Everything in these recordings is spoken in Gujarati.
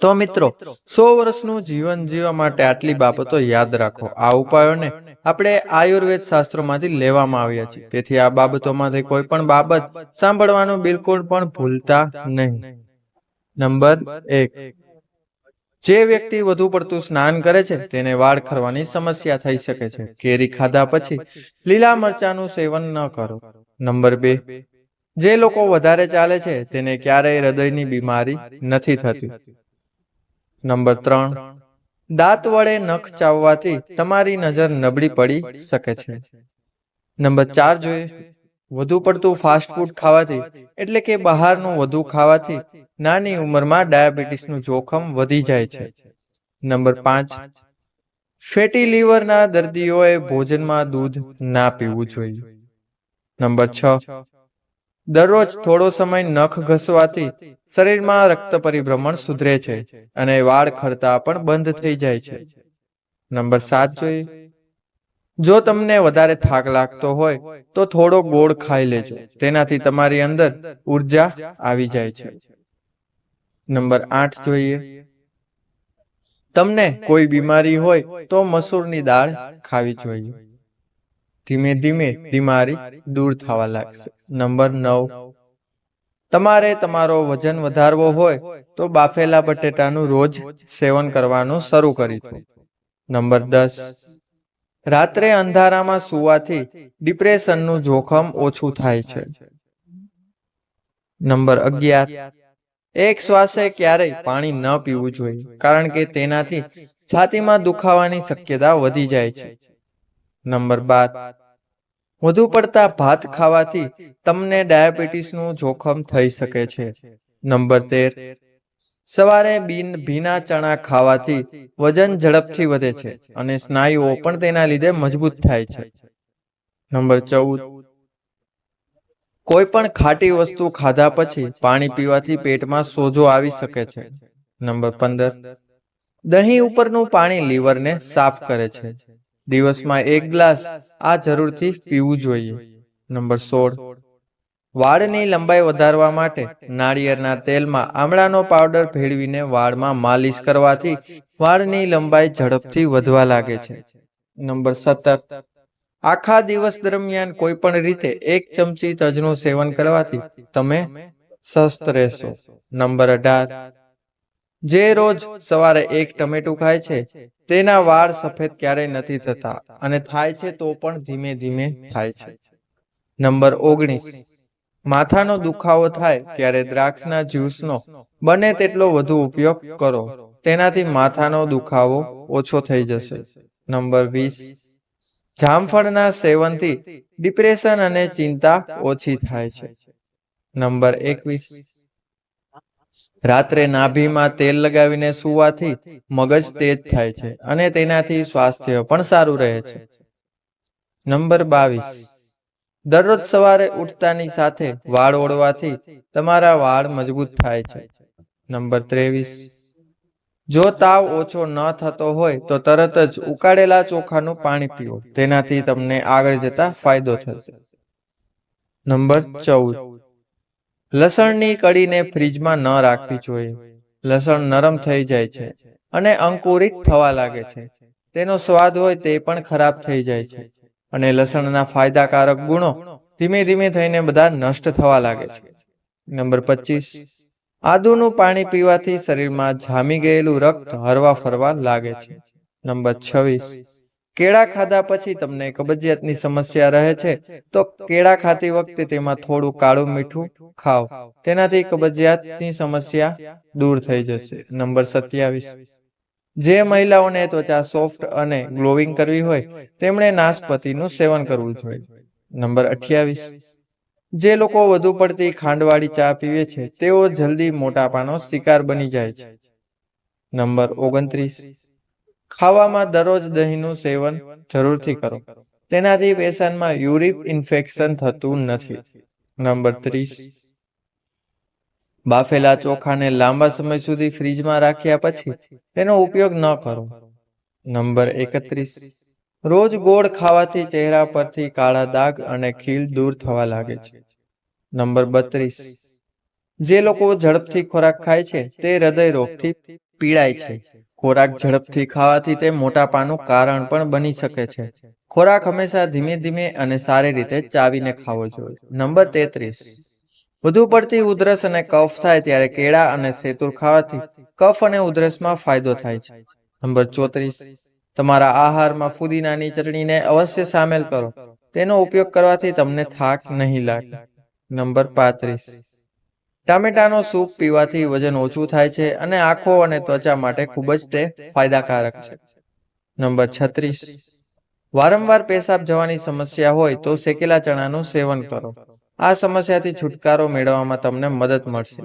તો મિત્રો, સો વર્ષનું જીવન જીવવા માટે આટલી બાબતો યાદ રાખો. આ ઉપાયોને આપણે આયુર્વેદ શાસ્ત્રોમાંથી લેવામાં આવ્યા છીએ. તેથી આ બાબતોમાંથી કોઈ પણ બાબત સાંભળવાનું બિલકુલ પણ ભૂલતા નહીં. નંબર એક. જે વ્યક્તિ વધુ પડતું સ્નાન કરે છે, તેને વાળ ખરવાની સમસ્યા થઈ શકે છે. કેરી ખાધા પછી લીલા મરચાનું સેવન ન કરો. નંબર બે. જે લોકો વધારે ચાલે છે, તેને ક્યારેય હૃદયની બીમારી નથી થતી. નંબર ત્રણ. દાંત વડે નખ ચાવવાથી તમારી નજર નબળી પડી શકે છે. નંબર ચાર જોઈએ. વધુ પડતું ફાસ્ટ ફૂડ ખાવાથી એટલે કે બહારનું વધુ ખાવાથી નાની ઉંમરમાં ડાયાબિટીસનું જોખમ વધી જાય છે. નંબર પાંચ. ફેટી લીવરના દર્દીઓએ ભોજનમાં દૂધ ના પીવું જોઈએ. નંબર છ. દરરોજ થોડો સમય નખ ઘસવાથી શરીરમાં રક્ત પરિભ્રમણ સુધરે છે અને વાળ ખરતા પણ બંધ થઈ જાય છે. નંબર સાત જોઈએ. જો તમને વધારે થાક લાગતો હોય, તો થોડો ગોળ ખાઈ લેજો. તેનાથી તમારી અંદર ઊર્જા આવી જાય છે. નંબર આઠ જોઈએ. તમને કોઈ બીમારી હોય, તો મસૂરની દાળ ખાવી જોઈએ. ધીમે ધીમે બીમારી દૂર થવા લાગશે. નંબર નવ. તમારે તમારો વજન વધારવો હોય તો બાફેલા બટેટાનું રોજ સેવન કરવાનું શરૂ કરી દો. નંબર દસ. રાત્રે અંધારામાં સુવાથી ડિપ્રેશનનું જોખમ ઓછું થાય છે. નંબર અગિયાર. એક શ્વાસે ક્યારેય પાણી ન પીવું જોઈએ, કારણ કે તેનાથી છાતીમાં દુખાવાની શક્યતા વધી જાય છે. નંબર બાર. વધુ પડતા ભાત ખાવાથી તમને ડાયાબિટીસનું જોખમ થઈ શકે છે. નંબર તેર. સવારે બિન ભીના ચણા ખાવાથી વજન ઝડપથી વધે છે અને સ્નાયુઓ પણ તેના લીધે મજબૂત થાય છે. નંબર ચૌદ. કોઈ પણ ખાટી વસ્તુ ખાધા પછી પાણી પીવાથી પેટમાં સોજો આવી શકે છે. નંબર પંદર. દહીં ઉપરનું પાણી લીવરને સાફ કરે છે. દિવસમાં એક ગ્લાસ આ જરૂરથી પીવું જોઈએ. નંબર સોળ. વાળની લંબાઈ વધારવા માટે નાળિયેરના તેલમાં આમળાનો પાવડર ભેળવીને વાળમાં માલિશ કરવાથી વાળની લંબાઈ ઝડપથી વધવા લાગે છે. નંબર સત્તર. આખા દિવસ દરમિયાન કોઈ પણ રીતે એક ચમચી તજનું સેવન કરવાથી તમે સ્વસ્થ રહેશો. નંબર અઢાર. જે રોજ સવારે એક ટમેટું ખાય છે, તેના વાળ સફેદ ક્યારેય નથી થતા અને થાય છે તો પણ ધીમે ધીમે થાય છે. નંબર ઓગણીસ. માથાનો દુખાવો થાય ત્યારે દ્રાક્ષના જ્યુસનો બને તેટલો વધુ ઉપયોગ કરો. તેનાથી માથાનો દુખાવો ઓછો થઈ જશે. નંબર વીસ. જામફળના સેવનથી ડિપ્રેશન અને ચિંતા ઓછી થાય છે. નંબર એકવીસ. રાત્રે નાભીમાં તેલ લગાવીને સુવાથી મગજ તેજ થાય છે અને તેનાથી સ્વાસ્થ્ય પણ સારું રહે છે. નંબર બાવીસ. દરરોજ સવારે ઉઠતાની સાથે વાળ ઓળવાથી તમારા વાળ મજબૂત થાય છે. નંબર ત્રેવીસ. જો તાવ ઓછો ન થતો હોય તો તરત જ ઉકાળેલા ચોખાનું પાણી પીવો તેનાથી તમને આગળ જતા ફાયદો થશે. નંબર ચૌદ. લસણની કડીને ફ્રીજમાં ન રાખવી જોઈએ. લસણ નરમ થઈ જાય છે અને અંકુરિત થવા લાગે છે. તેનો સ્વાદ હોય તે પણ ખરાબ થઈ જાય છે અને લસણના ફાયદાકારક ગુણો ધીમે ધીમે થઈને બધા નષ્ટ થવા લાગે છે. નંબર પચીસ. આદુનું પાણી પીવાથી શરીરમાં જામી ગયેલું રક્ત હરવા ફરવા લાગે છે. નંબર છવ્વીસ. કેળા ખાધા પછી તમને કબજિયાતની સમસ્યા રહે છે, તો કેળા ખાતી વખતે તેમાં થોડું કાળું મીઠું ખાઓ. તેનાથી કબજિયાતની સમસ્યા દૂર થઈ જશે. નંબર સત્યાવીસ. જે મહિલાઓને ત્વચા સોફ્ટ અને ગ્લોવિંગ કરવી હોય, તેમણે નાશપતિનું સેવન કરવું જોઈએ. નંબર અઠ્યાવીસ. જે લોકો વધુ પડતી ખાંડવાળી ચા પીવે છે, તેઓ જલ્દી મોટાપાનો શિકાર બની જાય છે. નંબર ઓગણત્રીસ. ખાવામાં દરરોજ દહીંનું સેવન જરૂરથી કરો. તેનાથી પેશાબમાં યુરિક ઇન્ફેક્શન થતું નથી. નંબર ત્રીસ. બાફેલા ચોખાને લાંબા સમય સુધી ફ્રીજમાં રાખ્યા પછી તેનો ઉપયોગ ન કરો. નંબર એકત્રીસ. રોજ ગોળ ખાવાથી ચહેરા પરથી કાળા દાગ અને ખીલ દૂર થવા લાગે છે. નંબર બત્રીસ. જે લોકો ઝડપથી ખોરાક ખાય છે, તે હૃદય રોગથી પીડાય છે. ખોરાક ઝડપથી ખાવાથી તે મોટાપાનું કારણ પણ બની શકે છે. ખોરાક હંમેશા ધીમે ધીમે અને સારી રીતે ચાવીને ખાવો જોઈએ. નંબર તેત્રીસ. વધુ પડતી ઉધરસ અને કફ થાય ત્યારે કેળા અને સેતુર ખાવાથી કફ અને ઉધરસમાં ફાયદો થાય છે. નંબર ચોત્રીસ. તમારા આહારમાં ફુદીનાની ચટણીને અવશ્ય સામેલ કરો. તેનો ઉપયોગ કરવાથી તમને થાક નહીં લાગે. નંબર પાંત્રીસ. ટામેટાનો સૂપ પીવાથી વજન ઓછું થાય છે અને આંખો અને ત્વચા માટે ખૂબ જ તે ફાયદાકારક છે. નંબર છત્રીસ. વારંવાર પેશાબ જવાની સમસ્યા હોય તો શેકેલા ચણાનું સેવન કરો. આ સમસ્યાથી છુટકારો મેળવવામાં તમને મદદ મળશે.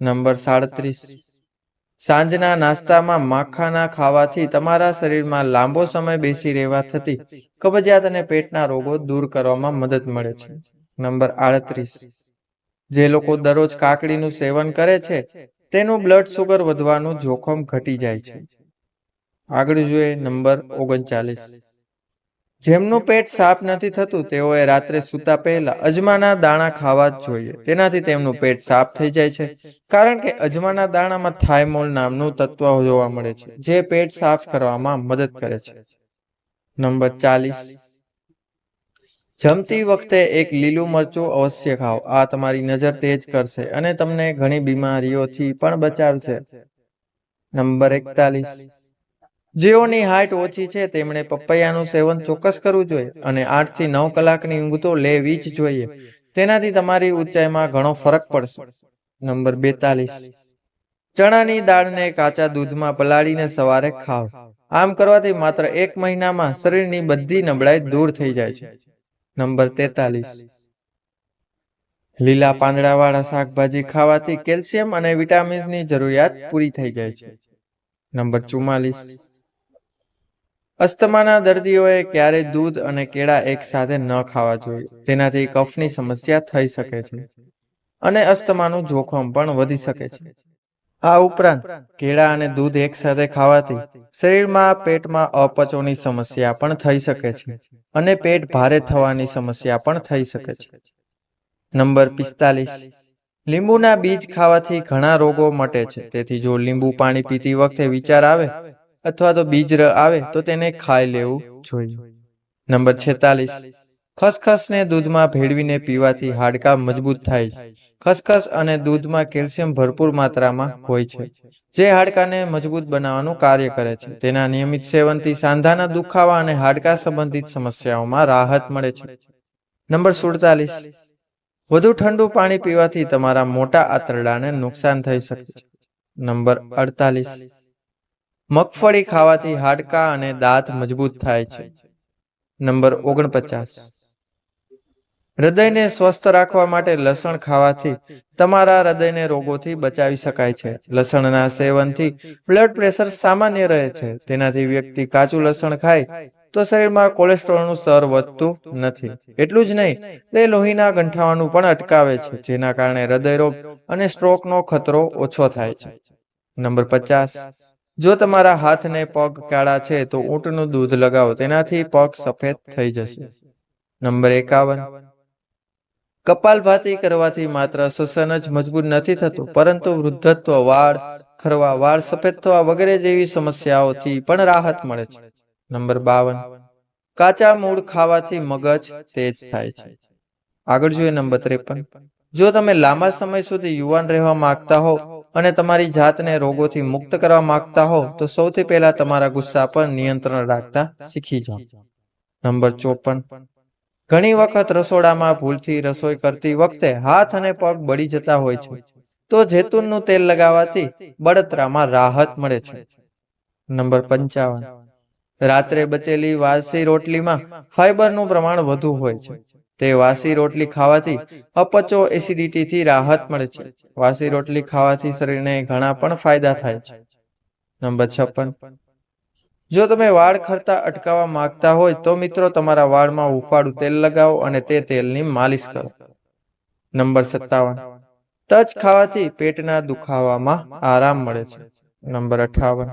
નંબર સાડત્રીસ. સાંજના નાસ્તામાં માખાના ખાવાથી તમારા શરીરમાં લાંબો સમય બેસી રહેવા થતી કબજિયાત અને પેટના રોગો દૂર કરવામાં મદદ મળે છે. નંબર આડત્રીસ. જે લોકો દરરોજ કાકડીનું સેવન કરે છે, તેનું બ્લડ સુગર વધવાનું જોખમ ઘટી જાય છે. આગળ જોઈએ નંબર ઓગણચાલીસ. જેમનું પેટ સાફ નથી થતું, તેઓએ રાત્રે સૂતા પહેલા અજમાના દાણા ખાવા જ જોઈએ. તેનાથી તેમનું પેટ સાફ થઈ જાય છે, કારણ કે અજમાના દાણામાં થાઇમોલ નામનું તત્વ જોવા મળે છે, જે પેટ સાફ કરવામાં મદદ કરે છે. નંબર ચાલીસ. જમતી વખતે એક લીલું મરચું અવશ્ય ખાઓ. આ તમારી નજર તેજ કરશે અને તમને ઘણી બીમારીઓથી પણ બચાવશે. નંબર એકતાલીસ. જેઓની હાઇટ ઓછી છે, તેમણે પપૈયાનું સેવન ચોક્કસ કરવું જોઈએ અને આઠથી નવ કલાકની ઊંઘ તો લેવી જ જોઈએ. તેનાથી તમારી ઊંચાઈમાં ઘણો ફરક પડશે. નંબર બેતાલીસ. ચણાની દાળને કાચા દૂધમાં પલાળીને સવારે ખાઓ. આમ કરવાથી માત્ર એક મહિનામાં શરીરની બધી નબળાઈ દૂર થઈ જાય છે. નંબર તેતાલીસ. લીલા પાંદડાવાળા શાકભાજી ખાવાથી કેલ્શિયમ અને વિટામિન્સની જરૂરિયાત પૂરી થઈ જાય છે. નંબર ચુમ્માલીસ. અસ્થમાના દર્દીઓએ ક્યારેય દૂધ અને કેળા એક સાથે ન ખાવા જોઈએ. તેનાથી કફની સમસ્યા થઈ શકે છે અને અસ્થમાનું જોખમ પણ વધી શકે છે. આ ઉપરાંત કેળા અને દૂધ એકસાથે ખાવાથી શરીરમાં પેટમાં અપચોની સમસ્યા પણ થઈ શકે છે અને પેટ ભારે થવાની સમસ્યા પણ થઈ શકે છે. નંબર પિસ્તાલીસ. લીંબુના બીજ ખાવાથી ઘણા રોગો મટે છે. તેથી જો લીંબુ પાણી પીતી વખતે વિચાર આવે અથવા તો બીજ આવે તો તેને ખાઈ લેવું જોઈએ. નંબર છેતાલીસ. ખસખસને દૂધમાં ભેળવીને પીવાથી હાડકાં મજબૂત થાય છે. ખસખસ અને દૂધમાં કેલ્શિયમ ભરપૂર માત્રામાં હોય છે. જે હાડકાને મજબૂત બનાવવાનું કાર્ય કરે છે. તેના નિયમિત સેવનથી સાંધાના દુખાવા અને હાડકા સંબંધિત સમસ્યાઓમાં રાહત મળે છે. નંબર સુડતાલીસ. વધુ ઠંડુ પાણી પીવાથી તમારા મોટા આંતરડાને નુકસાન થઈ શકે છે. નંબર અડતાલીસ. મગફળી ખાવાથી હાડકા અને દાંત મજબૂત થાય છે. નંબર ઓગણપચાસ. હૃદયને સ્વસ્થ રાખવા માટે લસણ ખાવાથી તમારા હૃદયને રોગોથી બચાવી શકાય છે. લસણના સેવનથી બ્લડ પ્રેશર સામાન્ય રહે છે. તેનાથી વ્યક્તિ કાચું લસણ ખાય તો શરીરમાં કોલેસ્ટ્રોલનું સ્તર વધતું નથી. એટલું જ નહીં, તે લોહીના ગંઠાવાનું પણ અટકાવે છે, જેના કારણે હૃદયરોગ અને સ્ટ્રોકનો ખતરો ઓછો થાય છે. નંબર પચાસ, જો તમારા હાથને પગ કાળા છે તો ઊંટનું દૂધ લગાવો, તેનાથી પગ સફેદ થઈ જશે. નંબર એકાવન કપાલભાતી કરવાથી માત્ર શ્વસન જ મજબૂત નથી થતું, પરંતુ વૃદ્ધત્વ, વાળ ખરવા, વાળ સફેદ થવા વગેરે જેવી સમસ્યાઓથી પણ રાહત મળે છે. નંબર બાવન. કાચા મૂળ ખાવાથી મગજ તેજ થાય છે. આગળ જોઈએ નંબર ત્રેપન. જો તમે લાંબા સમય સુધી યુવાન રહેવા માંગતા હો અને તમારી જાતને રોગોથી મુક્ત કરવા માંગતા હો, તો સૌથી પહેલા તમારા ગુસ્સા પર નિયંત્રણ રાખતા શીખી જાઓ. નંબર ચોપન. ઘણી વખત રસોડામાં ભૂલથી રસોઈ કરતી વખતે હાથ અને પગ બળી જતા હોય છે. તો જેતુનનું તેલ લગાવવાથી બળતરામાં રાહત મળે છે. નંબર પંચાવન. રાત્રે બચેલી વાસી રોટલીમાં ફાઈબરનું પ્રમાણ વધુ હોય છે. તે વાસી રોટલી ખાવાથી અપચો એસિડિટીથી રાહત મળે છે. વાસી રોટલી ખાવાથી શરીરને ઘણા પણ ફાયદા થાય છે. નંબર છપ્પન. જો તમે વાળ ખરતા અટકાવવા માંગતા હોય તો મિત્રો તમારા વાળમાં ઉફાળું તેલ લગાવો અને તે તેલની માલિશ કરો. નંબર સત્તાવન. તજ ખાવાથી પેટના દુખાવામાં આરામ મળે છે. નંબર અઠાવન.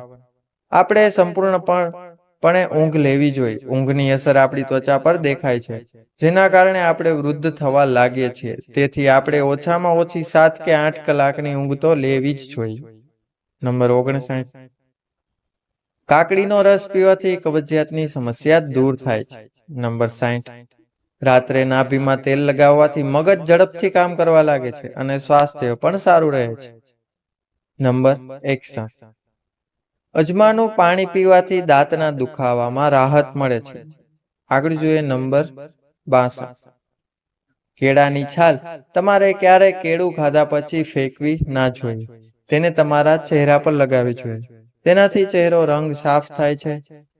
આપણે સંપૂર્ણપણે ઊંઘ લેવી જોઈએ. ઊંઘની અસર આપણી ત્વચા પર દેખાય છે, જેના કારણે આપણે વૃદ્ધ થવા લાગીએ છીએ. તેથી આપણે ઓછામાં ઓછી સાત કે આઠ કલાકની ઊંઘ તો લેવી જ જોઈએ. નંબર ઓગણસાઠ. કાકડીનો રસ પીવાથી કબજિયાતની સમસ્યા દૂર થાય છે. નંબર સાઠ રાત્રે નાભીમાં તેલ લગાવવાથી મગજ ઝડપથી કામ કરવા લાગે છે અને સ્વાસ્થ્ય પણ સારું રહે છે. નંબર એકસઠ. અજમાનું પાણી પીવાથી દાંતના દુખાવામાં રાહત મળે છે. આગળ જોઈએ નંબર બાસઠ. કેળાની છાલ તમારે ક્યારે કેળું ખાધા પછી ફેંકવી ના જોઈએ. તેને તમારા ચહેરા પર લગાવવી જોઈએ. તેનાથી ચહેરો રંગ સાફ થાય છે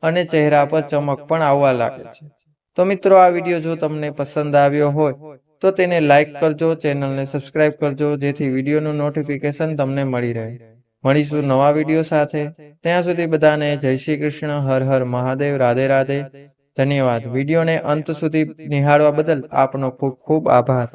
અને ચહેરા પર ચમક પણ આવવા લાગે છે. તો મિત્રો, આ વીડિયો જો તમને પસંદ આવ્યો હોય, તો તેને લાઈક કરજો, ચેનલને સબસ્ક્રાઇબ કરજો, જેથી વિડીયોનું નોટિફિકેશન તમને મળી રહે. મળીશું નવા વીડિયો સાથે. ત્યાં સુધી બધાને જય શ્રી કૃષ્ણ, હર હર મહાદેવ, રાધે રાધે. ધન્યવાદ. વિડીયોને અંત સુધી નિહાળવા બદલ આપનો ખૂબ ખૂબ આભાર.